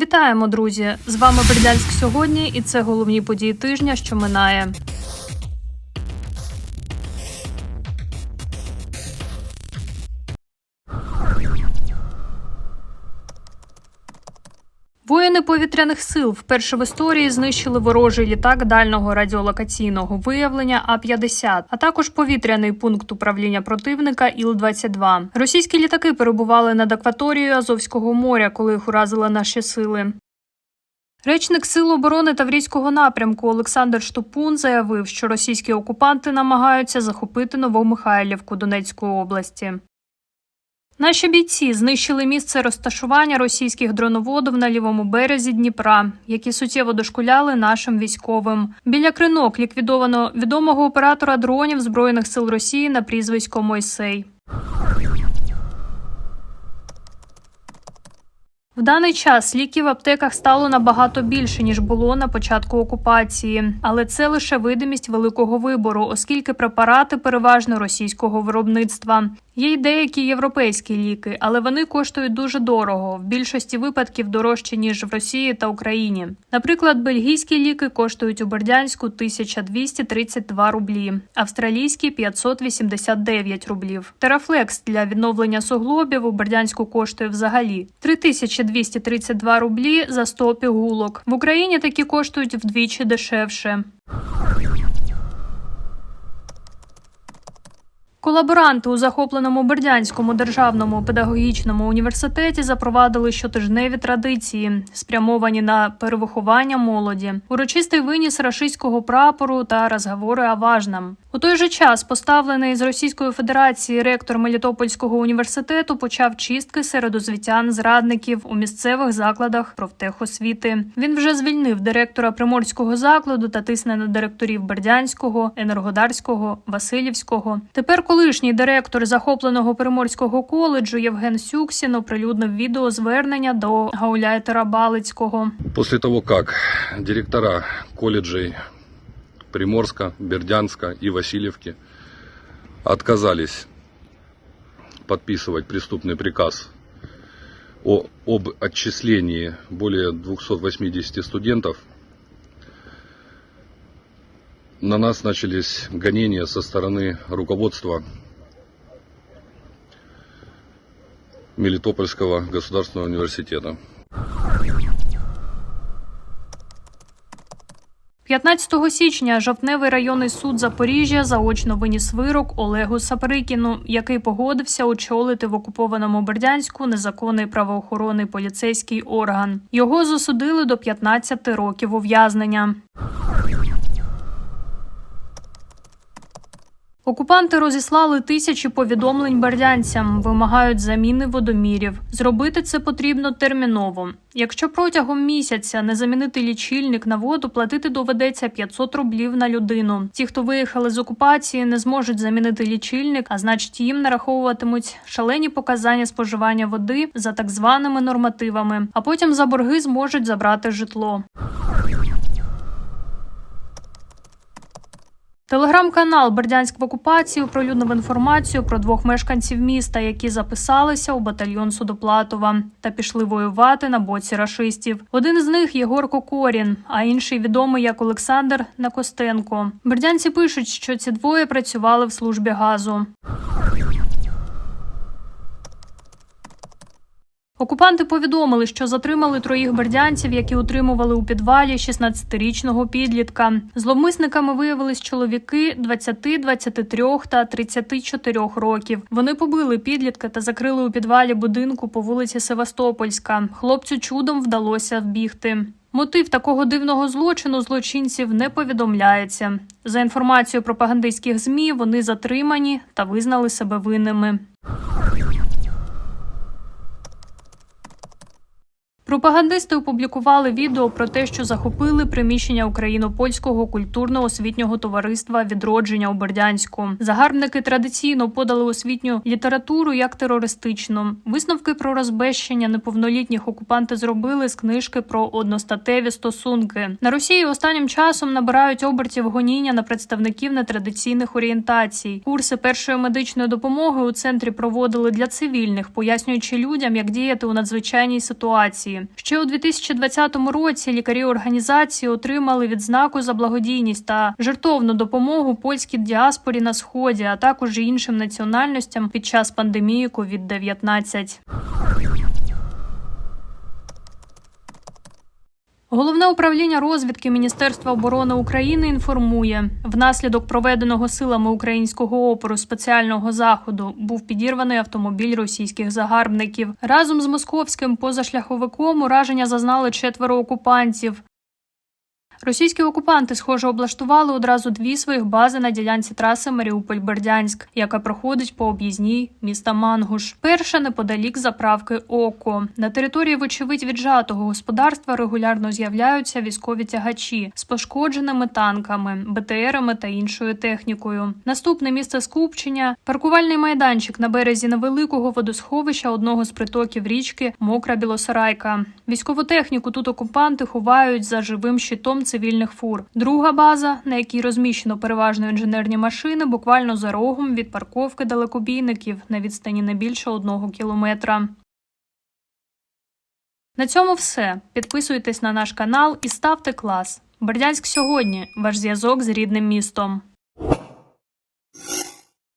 Вітаємо, друзі! З вами Бердянськ сьогодні, і це головні події тижня, що минає. Воїни повітряних сил вперше в історії знищили ворожий літак дальнього радіолокаційного виявлення А-50, а також повітряний пункт управління противника Іл-22. Російські літаки перебували над акваторією Азовського моря, коли їх уразили наші сили. Речник Сил оборони Таврійського напрямку Олександр Штупун заявив, що російські окупанти намагаються захопити Новомихайлівку Донецької області. Наші бійці знищили місце розташування російських дроноводів на лівому березі Дніпра, які суттєво дошкуляли нашим військовим. Біля кринок ліквідовано відомого оператора дронів Збройних сил Росії на прізвисько Мойсей. В даний час ліків в аптеках стало набагато більше ніж було на початку окупації, але це лише видимість великого вибору, оскільки препарати переважно російського виробництва. Є й деякі європейські ліки, але вони коштують дуже дорого, в більшості випадків дорожче ніж в Росії та Україні. Наприклад, бельгійські ліки коштують у Бердянську 1232 рублі, австралійські 589 рублів. Терафлекс для відновлення суглобів у Бердянську коштує взагалі 3232 рублі за 100 пігулок. В Україні такі коштують вдвічі дешевше. Колаборанти у захопленому Бердянському державному педагогічному університеті запровадили щотижневі традиції, спрямовані на перевиховання молоді, урочистий виніс рашистського прапору та розговори о важном. У той же час поставлений з Російської Федерації ректор Мелітопольського університету почав чистки серед освітян зрадників у місцевих закладах профтехосвіти. Він вже звільнив директора приморського закладу та тисне на директорів Бердянського, Енергодарського, Васильівського. Тепер колишній директор захопленого приморського коледжу Євген Сюксін оприлюднив відеозвернення до гауляйтера Балицького. После того, как директора колледжей Приморска, Бердянска и Васильевки отказались подписывать преступный приказ об отчислении более 280 студентов, на нас начались гонения со стороны руководства Мелитопольского государственного университета. 15 січня Жовтневий районний суд Запоріжжя заочно виніс вирок Олегу Саприкіну, який погодився очолити в окупованому Бердянську незаконний правоохоронний поліцейський орган. Його засудили до 15 років ув'язнення. Окупанти розіслали тисячі повідомлень бердянцям, вимагають заміни водомірів. Зробити це потрібно терміново. Якщо протягом місяця не замінити лічильник на воду, платити доведеться 500 рублів на людину. Ті, хто виїхали з окупації, не зможуть замінити лічильник, а значить їм нараховуватимуть шалені показання споживання води за так званими нормативами, а потім за борги зможуть забрати житло. Телеграм-канал Бердянськ в окупації оприлюднив інформацію про двох мешканців міста, які записалися у батальйон Судоплатова та пішли воювати на боці рашистів. Один з них Єгор Кокорін, а інший відомий як Олександр Накостенко. Бердянці пишуть, що ці двоє працювали в службі газу. Окупанти повідомили, що затримали троїх бердянців, які утримували у підвалі 16-річного підлітка. Зловмисниками виявились чоловіки 20, 23 та 34 років. Вони побили підлітка та закрили у підвалі будинку по вулиці Севастопольська. Хлопцю чудом вдалося вбігти. Мотив такого дивного злочину злочинців не повідомляється. За інформацією пропагандистських змі, вони затримані та визнали себе винними. Пропагандисти опублікували відео про те, що захопили приміщення україно-польського культурно-освітнього товариства відродження у Бердянську. Загарбники традиційно подали освітню літературу як терористичну. Висновки про розбещення неповнолітніх окупанти зробили з книжки про одностатеві стосунки. На Росії останнім часом набирають обертів гоніння на представників нетрадиційних орієнтацій. Курси першої медичної допомоги у центрі проводили для цивільних, пояснюючи людям, як діяти у надзвичайній ситуації. Ще у 2020 році лікарі організації отримали відзнаку за благодійність та жертовну допомогу польській діаспорі на сході, а також іншим національностям під час пандемії COVID-19. Головне управління розвідки Міністерства оборони України інформує, внаслідок проведеного силами українського опору спеціального заходу був підірваний автомобіль російських загарбників. Разом з московським позашляховиком ураження зазнали четверо окупантів. Російські окупанти, схоже, облаштували одразу дві своїх бази на ділянці траси Маріуполь-Бердянськ, яка проходить по об'їзній міста Мангуш. Перша неподалік заправки Око. На території, вочевидь, віджатого господарства регулярно з'являються військові тягачі з пошкодженими танками, БТРами та іншою технікою. Наступне місце скупчення паркувальний майданчик на березі невеликого водосховища одного з притоків річки Мокра Білосарайка. Військову техніку тут окупанти ховають за живим щитом цивільних фур. Друга база, на якій розміщено переважно інженерні машини, буквально за рогом від парковки далекобійників на відстані не більше одного кілометра. На цьому все. Підписуйтесь на наш канал і ставте клас. Бердянськ сьогодні. Ваш зв'язок з рідним містом.